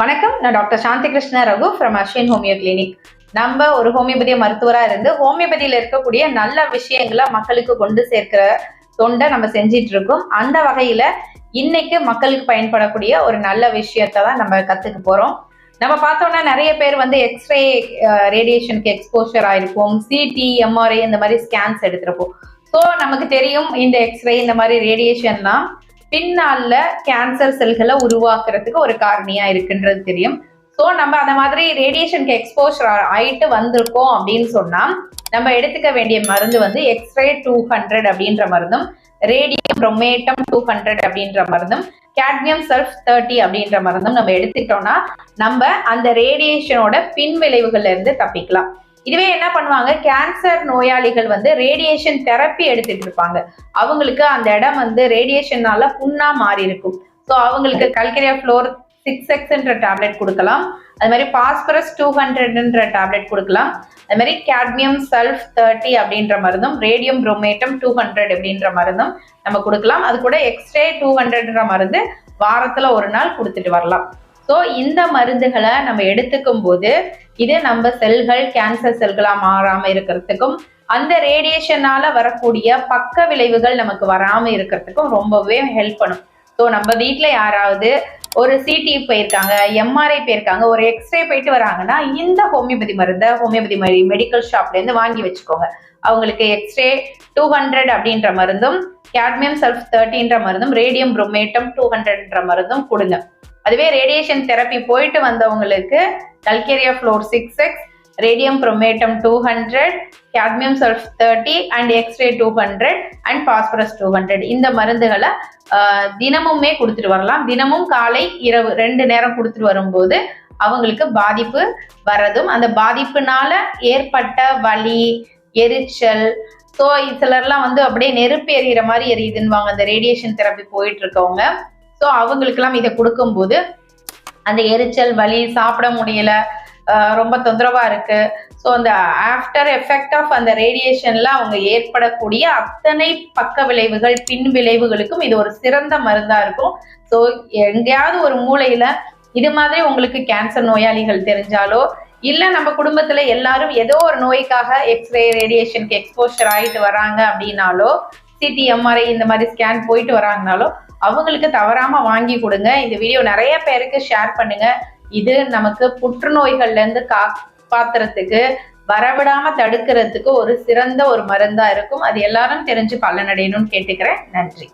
வணக்கம். நான் doctor Shanthi Krishna Raghu from Ashwin homeo clinic நம்ம ஒரு ஹோமியோபதி மருத்துவரா இருந்து ஹோமியோபதியில இருக்கக்கூடிய நல்ல விஷயங்களை மக்களுக்கு கொண்டு சேர்க்கிற தொண்டை நம்ம செஞ்சிட்டு இருக்கோம். அந்த வகையில இன்னைக்கு மக்களுக்கு பயன்படக்கூடிய ஒரு நல்ல விஷயத்தை தான் நம்ம கத்துக்க போறோம். நம்ம பார்த்தோம்னா நிறைய பேர் வந்து எக்ஸ்ரே ரேடியேஷனுக்கு எக்ஸ்போஷர் ஆயிருப்போம் சிடி எம்ஆர்ஐ இந்த மாதிரி ஸ்கேன்ஸ் எடுத்திருப்போம் ஸோ நமக்கு தெரியும் இந்த எக்ஸ்ரே இந்த மாதிரி ரேடியேஷன்லாம் பின்னால கேன்சர் செல்களை உருவாக்குறதுக்கு ஒரு காரணியா இருக்குன்றது தெரியும். ஸோ நம்ம அந்த மாதிரி ரேடியேஷனுக்கு எக்ஸ்போஷர் ஆயிட்டு வந்திருக்கோம் அப்படின்னு சொன்னா நம்ம எடுத்துக்க வேண்டிய மருந்து வந்து எக்ஸ்ரே டூ ஹண்ட்ரட் அப்படின்ற மருந்தும் ரேடியம் ரொமேட்டம் டூ ஹண்ட்ரட் அப்படின்ற மருந்தும் கேட்மியம் செல்ஃப் தேர்ட்டி அப்படின்ற மருந்தும் நம்ம எடுத்துக்கிட்டோம்னா நம்ம அந்த ரேடியேஷனோட பின் விளைவுகள்ல இருந்து தப்பிக்கலாம். இதுவே என்ன பண்ணுவாங்க? கேன்சர் நோயாளிகள் வந்து ரேடியேஷன் தெரப்பி எடுத்துட்டு இருப்பாங்க. அவங்களுக்கு அந்த இடம் வந்து ரேடியேஷனால புண்ணா மாறி இருக்கும். ஸோ அவங்களுக்கு கல்கரியா ஃப்ளோர் சிக்ஸ் எக்ஸ்ன்ற டேப்லெட் கொடுக்கலாம். அது மாதிரி பாஸ்பரஸ் டூ ஹண்ட்ரட்ன்ற டேப்லெட் கொடுக்கலாம். அது மாதிரி கேட்மியம் செல்ஃப் தேர்ட்டி அப்படின்ற மருந்தும் ரேடியம் புரோமேட்டம் டூ ஹண்ட்ரட் அப்படின்ற மருந்தும் நம்ம கொடுக்கலாம். அது கூட எக்ஸ்ரே டூ ஹண்ட்ரட்ன்ற மருந்து வாரத்தில் ஒரு நாள் கொடுத்துட்டு வரலாம். ஸோ இந்த மருந்துகளை நம்ம எடுத்துக்கும் போது இது நம்ம செல்கள் கேன்சர் செல்களாக மாறாமல் இருக்கிறதுக்கும் அந்த ரேடியேஷனால வரக்கூடிய பக்க விளைவுகள் நமக்கு வராம இருக்கிறதுக்கும் ரொம்பவே ஹெல்ப் பண்ணும். ஸோ நம்ம வீட்டில் யாராவது ஒரு சிடி போயிருக்காங்க எம்ஆர்ஐ போயிருக்காங்க ஒரு எக்ஸ்ரே போயிட்டு வராங்கன்னா இந்த ஹோமியோபதி மருந்தை ஹோமியோபதி மெடிக்கல் ஷாப்ல இருந்து வாங்கி வச்சுக்கோங்க. அவங்களுக்கு எக்ஸ்ரே டூ ஹண்ட்ரட் அப்படின்ற மருந்தும் கேட்மியம் செல்ஃப் தேர்ட்டின்ற மருந்தும் ரேடியம் புரோமேட்டம் டூ ஹண்ட்ரட்ன்ற மருந்தும் கொடுங்க. அதுவே ரேடியேஷன் தெரப்பி போயிட்டு வந்தவங்களுக்கு calcarea fluor six X radium bromatum two hundred cadmium sulph thirty and x-ray two hundred and phosphorus two hundred இந்த மருந்துகளை தினமுமே கொடுத்துட்டு வரலாம். தினமும் காலை இரவு ரெண்டு நேரம் கொடுத்துட்டு வரும்போது அவங்களுக்கு பாதிப்பு வரதும் அந்த பாதிப்புனால ஏற்பட்ட வலி எரிச்சல் ஸோ சிலர்லாம் வந்து அப்படியே நெருப்பு எறிகிற மாதிரி எரியுதுன்னுவாங்க. அந்த ரேடியேஷன் தெரப்பி போயிட்டு இருக்கவங்க. ஸோ அவங்களுக்கெல்லாம் இதை கொடுக்கும்போது அந்த எரிச்சல் வலி சாப்பிட முடியல ரொம்ப தொந்தரவா இருக்கு. ஸோ அந்த ஆஃப்டர் எஃபெக்ட் ஆஃப் அந்த ரேடியேஷன்ல அவங்க ஏற்படக்கூடிய அத்தனை பக்க விளைவுகள் பின் விளைவுகளுக்கும் இது ஒரு சிறந்த மருந்தா இருக்கும். ஸோ எங்கேயாவது ஒரு மூளையில இது மாதிரி உங்களுக்கு கேன்சர் நோயாளிகள் தெரிஞ்சாலோ இல்ல நம்ம குடும்பத்துல எல்லாரும் ஏதோ ஒரு நோய்க்காக எக்ஸ்ரே ரேடியேஷனுக்கு எக்ஸ்போஷர் ஆயிட்டு வராங்க அப்படின்னாலோ சிடி எம்ஆர்ஐ இந்த மாதிரி ஸ்கேன் போயிட்டு வராங்கனாலோ அவங்களுக்கு தவறாம வாங்கி கொடுங்க. இந்த வீடியோ நிறைய பேருக்கு ஷேர் பண்ணுங்க. இது நமக்கு புற்றுநோய்கள்ல இருந்து காப்பாத்துறதுக்கு வரவிடாம தடுக்கிறதுக்கு ஒரு சிறந்த ஒரு மருந்தா இருக்கும். அது எல்லாரும் தெரிஞ்சு பலனடையணும்னு கேட்டுக்கிறேன். நன்றி.